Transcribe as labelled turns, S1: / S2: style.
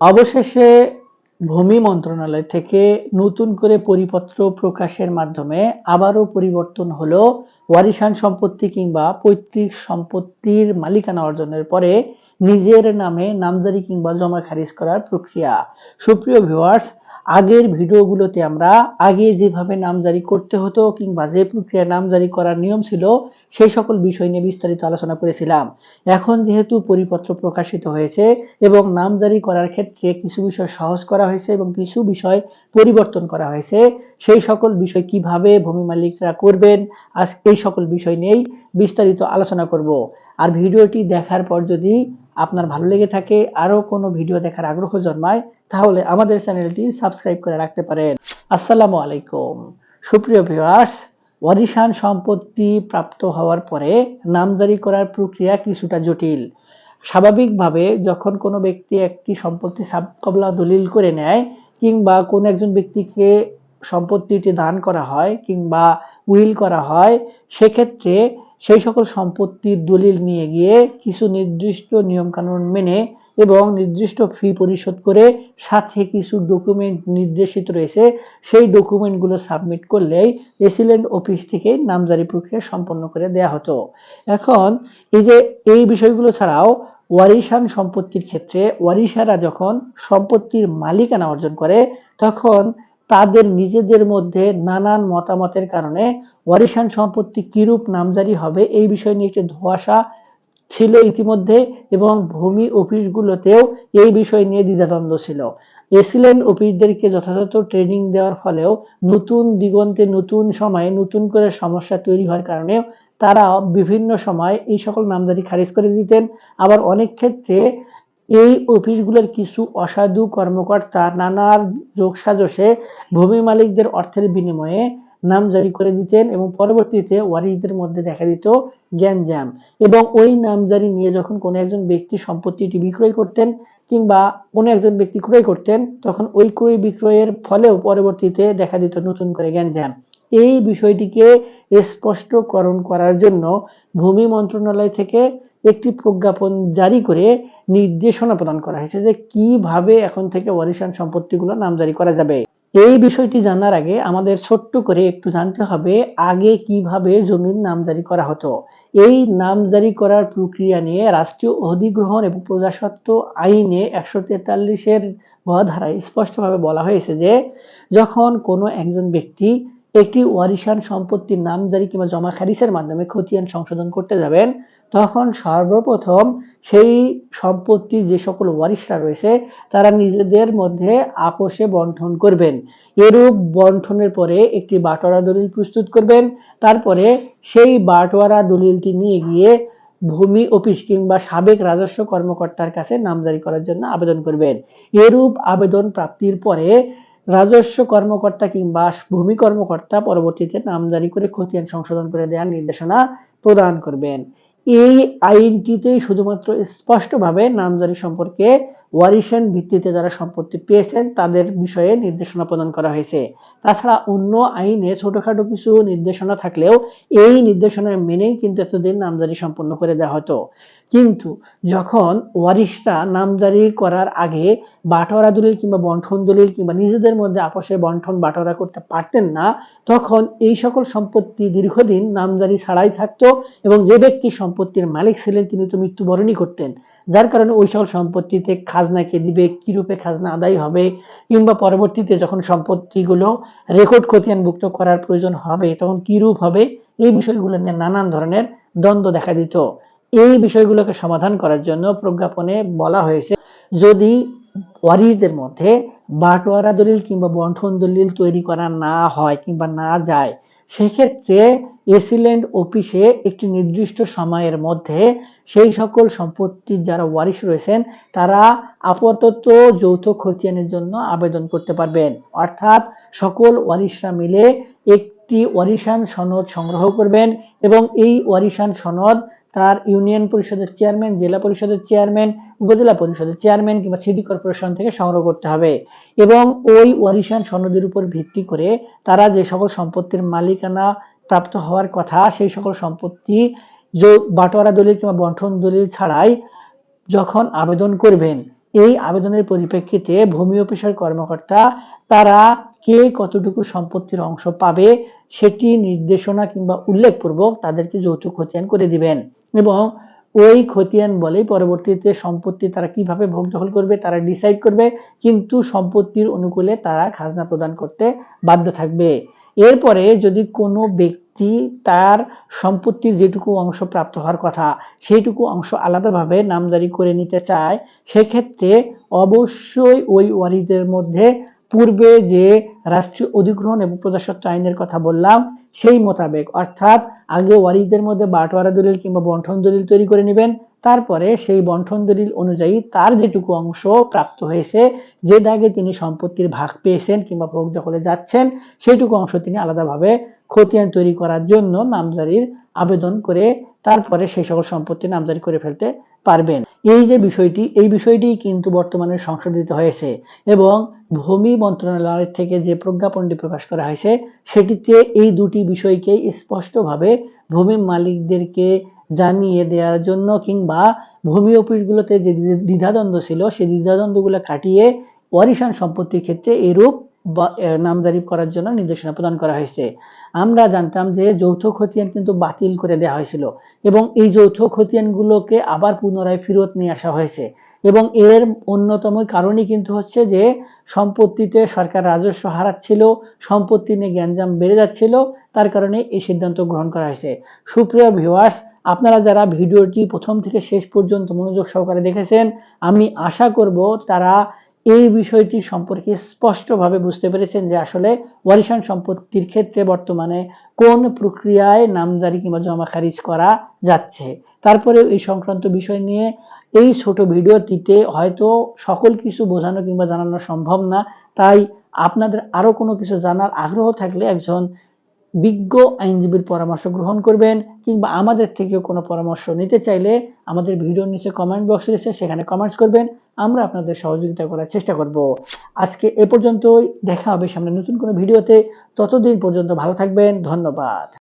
S1: অবশেষে ভূমি মন্ত্রণালয় থেকে নতুন করে পরিপত্র প্রকাশের মাধ্যমে আবারও পরিবর্তন হল ওয়ারিশান সম্পত্তি কিংবা পৈতৃক সম্পত্তির মালিকানা অর্জনের পরে নিজের নামে নামজারি কিংবা জমা খারিজ করার প্রক্রিয়া। সুপ্রিয় ভিউয়ার্স আগের ভিডিওগুলোতে আমরা আগে যেভাবে নামজারি করতে হতো কিংবা যে প্রক্রিয়া নামজারি করার নিয়ম ছিল, সেই সকল বিষয় নিয়ে বিস্তারিত আলোচনা করেছিলাম। এখন যেহেতু পরিপত্র প্রকাশিত হয়েছে এবং নামজারি করার ক্ষেত্রে কিছু বিষয় সহজ করা হয়েছে এবং কিছু বিষয় পরিবর্তন করা হয়েছে, সেই সকল বিষয় কীভাবে ভূমি মালিকরা করবেন, আজ এই সকল বিষয় নিয়েই বিস্তারিত আলোচনা করব। আর ভিডিওটি দেখার পর যদি আপনার ভালো লেগে থাকে আরও কোনো ভিডিও দেখার আগ্রহ জন্মায়, তাহলে আমাদের চ্যানেলটি সাবস্ক্রাইব করে রাখতে পারেন। আসসালামু আলাইকুম। সুপ্রিয় ভিউয়ার্স ওয়ারিশান সম্পত্তি প্রাপ্ত হওয়ার পরে নামজারি করার প্রক্রিয়া কিছুটা জটিল। স্বাভাবিকভাবে যখন কোনো ব্যক্তি একটি সম্পত্তি সাবকবলা দলিল করে নেয়, কিংবা কোনো একজন ব্যক্তিকে সম্পত্তিটি দান করা হয়, কিংবা উইল করা হয়, সেক্ষেত্রে সেই সকল সম্পত্তির দলিল নিয়ে গিয়ে কিছু নির্দিষ্ট নিয়মকানুন মেনে এবং নির্দিষ্ট ফি পরিশোধ করে সাথে কিছু ডকুমেন্ট নির্দেশিত রয়েছে, সেই ডকুমেন্টগুলো সাবমিট করলেই এসিলেন্ট অফিস থেকে নামজারি প্রক্রিয়া সম্পন্ন করে দেয়া হতো। এখন এই যে এই বিষয়গুলো ছাড়াও ওয়ারিশান সম্পত্তির ক্ষেত্রে ওয়ারিশারা যখন সম্পত্তির মালিকানা অর্জন করে, তখন তাদের নিজেদের মধ্যে নানান মতামতের কারণে ওয়ারিশান সম্পত্তি কিরূপ নামজারি হবে এই বিষয় নিয়ে একটি ধোঁয়াশা ছিল ইতিমধ্যে এবং ভূমি অফিসগুলোতেও এই বিষয় নিয়ে দ্বিধাদ্বন্দ্ব ছিল। এসিলেন্ট অফিসদেরকে যথাযথ ট্রেনিং দেওয়ার ফলেও নতুন দিগন্তে নতুন সময়ে নতুন করে সমস্যা তৈরি হওয়ার কারণে তারা বিভিন্ন সময় এই সকল নামজারি খারিজ করে দিতেন। আবার অনেক ক্ষেত্রে এই অফিসগুলোর কিছু অসাধু কর্মকর্তা নানার যোগসাজশে ভূমি মালিকদের অর্থের বিনিময়ে নাম জারি করে দিতেন এবং পরবর্তীতে ওয়ারিশদের মধ্যে দেখা দিত জ্ঞানজাম এবং ওই নামজারি নিয়ে যখন কোনো একজন ব্যক্তি সম্পত্তিটি বিক্রয় করতেন কিংবা কোনো একজন ব্যক্তি ক্রয় করতেন, তখন ওই ক্রয় বিক্রয়ের ফলেও পরবর্তীতে দেখা দিত নতুন করে জ্ঞানজাম এই বিষয়টিকে স্পষ্টকরণ করার জন্য ভূমি মন্ত্রণালয় থেকে একটি প্রজ্ঞাপন জারি করে নির্দেশনা প্রদান করা হয়েছে যে কীভাবে এখন থেকে ওয়ারিশান সম্পত্তিগুলো নামজারি করা যাবে। এই বিষয়টি জানার আগে আমাদের ছোট্ট করে একটু জানতে হবে, আগে কীভাবে জমির নামজারি করা হতো? এই নামজারি করার প্রক্রিয়া নিয়ে রাষ্ট্রীয় অধিগ্রহণ এবং প্রজাস্বত্ব আইনে একশো তেতাল্লিশের ধারায় স্পষ্টভাবে বলা হয়েছে যে, যখন কোনো একজন ব্যক্তি একটি ওয়ারিশান সম্পত্তির নামজারি কিংবা জমা খারিজের মাধ্যমে খতিয়ান সংশোধন করতে যাবেন, তখন সর্বপ্রথম সেই সম্পত্তির যে সকল ওয়ারিশরা রয়েছে, তারা নিজেদের মধ্যে আপোষে বন্টন করবেন। এরূপ বন্টনের পরে একটি বাটোয়ারা দলিল প্রস্তুত করবেন, তারপরে সেই বাটোয়ারা দলিলটি নিয়ে গিয়ে ভূমি অফিস কিংবা সাবেক রাজস্ব কর্মকর্তার কাছে নামজারি করার জন্য আবেদন করবেন। এরূপ আবেদন প্রাপ্তির পরে রাজস্ব কর্মকর্তা কিংবা ভূমি কর্মকর্তা পরবর্তীতে নামজারি করে খতিয়ান সংশোধন করে দেওয়ার নির্দেশনা প্রদান করবেন। এই আইনটিতেই শুধুমাত্র স্পষ্টভাবে নামজারি সম্পর্কে ওয়ারিশান ভিত্তিতে যারা সম্পত্তি পেয়েছেন, তাদের বিষয়ে নির্দেশনা প্রদান করা হয়েছে। তাছাড়া অন্য আইনে ছোটখাটো কিছু নির্দেশনা থাকলেও এই নির্দেশনা মেনেই কিন্তু এতদিন নামজারি সম্পন্ন করে দেওয়া হতো। কিন্তু যখন ওয়ারিশরা নামজারি করার আগে বাটোয়ারা দলিল কিংবা বন্ঠন দলিল কিংবা নিজেদের মধ্যে আপসে বন্ঠন বাটোয়ারা করতে পারতেন না, তখন এই সকল সম্পত্তি দীর্ঘদিন নামজারি ছাড়াই থাকতো এবং যে ব্যক্তি সম্পত্তির মালিক ছিলেন, তিনি তো মৃত্যুবরণই করতেন। যার কারণে ওই সকল সম্পত্তিতে খাজনা কে দিবে রূপে খাজনা আদায় হবে, কিংবা পরবর্তীতে যখন সম্পত্তিগুলো রেকর্ড খতিয়ানভুক্ত করার প্রয়োজন হবে, তখন কি রূপ হবে? এই বিষয়গুলো নিয়ে নানান ধরনের দ্বন্দ্ব দেখা দিত। এই বিষয়গুলোকে সমাধান করার জন্য প্রজ্ঞাপনে বলা হয়েছে, যদি ওয়ারিসদের মধ্যে বাটোয়ারা দলিল কিংবা বন্ঠন দলিল তৈরি করা না হয় কিংবা না যায় সেক্ষেত্রে এসিল্যান্ড অফিসে একটি নির্দিষ্ট সময়ের মধ্যে সেই সকল সম্পত্তির যারা ওয়ারিশ রয়েছেন, তারা আপাতত যৌথ খতিয়ানের জন্য আবেদন করতে পারবেন। অর্থাৎ সকল ওয়ারিশরা মিলে একটি ওয়ারিশান সনদ সংগ্রহ করবেন এবং এই ওয়ারিশান সনদ তার ইউনিয়ন পরিষদের চেয়ারম্যান, জেলা পরিষদের চেয়ারম্যান, উপজেলা পরিষদের চেয়ারম্যান কিংবা সিটি কর্পোরেশন থেকে সংগ্রহ করতে হবে। এবং ওই ওয়ারিশান সনদের উপর ভিত্তি করে তারা যে সকল সম্পত্তির মালিকানা প্রাপ্ত হওয়ার কথা, সেই সকল সম্পত্তি বাটোয়ারা দলিল কিংবা বন্ঠন দলিল ছাড়াই যখন আবেদন করবেন এই আবেদনের পরিপ্রেক্ষিতে ভূমি অফিসের কর্মকর্তা, তারা কে কতটুকু সম্পত্তির অংশ পাবে সেটি নির্দেশনা কিংবা উল্লেখপূর্বক তাদেরকে যৌতুক খতিয়ান করে দিবেন এবং ওই খতিয়ান বলেই পরবর্তীতে সম্পত্তি তারা কীভাবে ভোগ দখল করবে তারা ডিসাইড করবে, কিন্তু সম্পত্তির অনুকূলে তারা খাজনা প্রদান করতে বাধ্য থাকবে। এরপরে যদি কোনো ব্যক্তি তার সম্পত্তির যেটুকু অংশ প্রাপ্ত হওয়ার কথা, সেইটুকু অংশ আলাদাভাবে নামজারি করে নিতে চায়, সেক্ষেত্রে অবশ্যই ওই ওয়ারিদের মধ্যে পূর্বে যে রাষ্ট্রীয় অধিগ্রহণ এবং প্রজাস্বত্ব আইনের কথা বললাম, সেই মোতাবেক, অর্থাৎ আগে ওয়ারিসদের মধ্যে বাটোয়ারা দলিল কিংবা বন্ঠন দলিল তৈরি করে নেবেন, তারপরে সেই বন্ঠন দলিল অনুযায়ী তার যেটুকু অংশ প্রাপ্ত হয়েছে, যে দাগে তিনি সম্পত্তির ভাগ পেয়েছেন কিংবা ভোগ দখলে যাচ্ছেন, সেইটুকু অংশ তিনি আলাদাভাবে খতিয়ান তৈরি করার জন্য নামজারির আবেদন করে তারপরে সেই সকল সম্পত্তি নামজারি করে ফেলতে পারবেন। এই যে বিষয়টি, এই বিষয়টি কিন্তু বর্তমানে সংশোধিত হয়েছে এবং ভূমি মন্ত্রণালয় থেকে যে প্রজ্ঞাপনটি প্রকাশ করা হয়েছে, সেটিতে এই দুটি বিষয়কে স্পষ্টভাবে ভূমি মালিকদেরকে জানিয়ে দেওয়ার জন্য কিংবা ভূমি অফিসগুলোতে যে দ্বিধাদ্বন্দ্ব ছিল, সেই দ্বিধাদ্বন্দ্বগুলো কাটিয়ে ওয়ারিশান সম্পত্তির ক্ষেত্রে এরূপ নামজারি করার জন্য নির্দেশনা প্রদান করা হয়েছে। আমরা জানতাম যে যৌথ খতিয়ান কিন্তু বাতিল করে দেওয়া হয়েছিল এবং এই যৌথ খতিয়ানগুলোকে আবার পুনরায় ফেরত নিয়ে আসা হয়েছে এবং এর অন্যতম কারণই কিন্তু হচ্ছে যে সম্পত্তিতে সরকার রাজস্ব হারাচ্ছিল, সম্পত্তি নিয়ে জ্ঞানজাম বেড়ে যাচ্ছিল, তার কারণে এই সিদ্ধান্ত গ্রহণ করা হয়েছে। সুপ্রিয় ভিউয়ার্স, আপনারা যারা ভিডিওটি প্রথম থেকে শেষ পর্যন্ত মনোযোগ সহকারে দেখেছেন, আমি আশা করব তারা এই বিষয়টি সম্পর্কে স্পষ্টভাবে বুঝতে পেরেছেন যে আসলে ওয়ারিশান সম্পত্তির ক্ষেত্রে বর্তমানে কোন প্রক্রিয়ায় নামজারি কিংবা জমা খারিজ করা যাচ্ছে। তারপরে এই সংক্রান্ত বিষয় নিয়ে এই ছোট ভিডিওটিতে হয়তো সকল কিছু বোঝানো কিংবা জানানো সম্ভব না, তাই আপনাদের আরও কোনো কিছু জানার আগ্রহ থাকলে একজন বিজ্ঞ আইনজীবীর পরামর্শ গ্রহণ করবেন কিংবা আমাদের থেকেও কোনো পরামর্শ নিতে চাইলে আমাদের ভিডিওর নিচে কমেন্ট বক্স রয়েছে, সেখানে কমেন্টস করবেন। আমরা আপনাদের সহযোগিতা করার চেষ্টা করব। আজকে এ পর্যন্তই। দেখা হবে সামনে নতুন কোনো ভিডিওতে। ততদিন পর্যন্ত ভালো থাকবেন। ধন্যবাদ।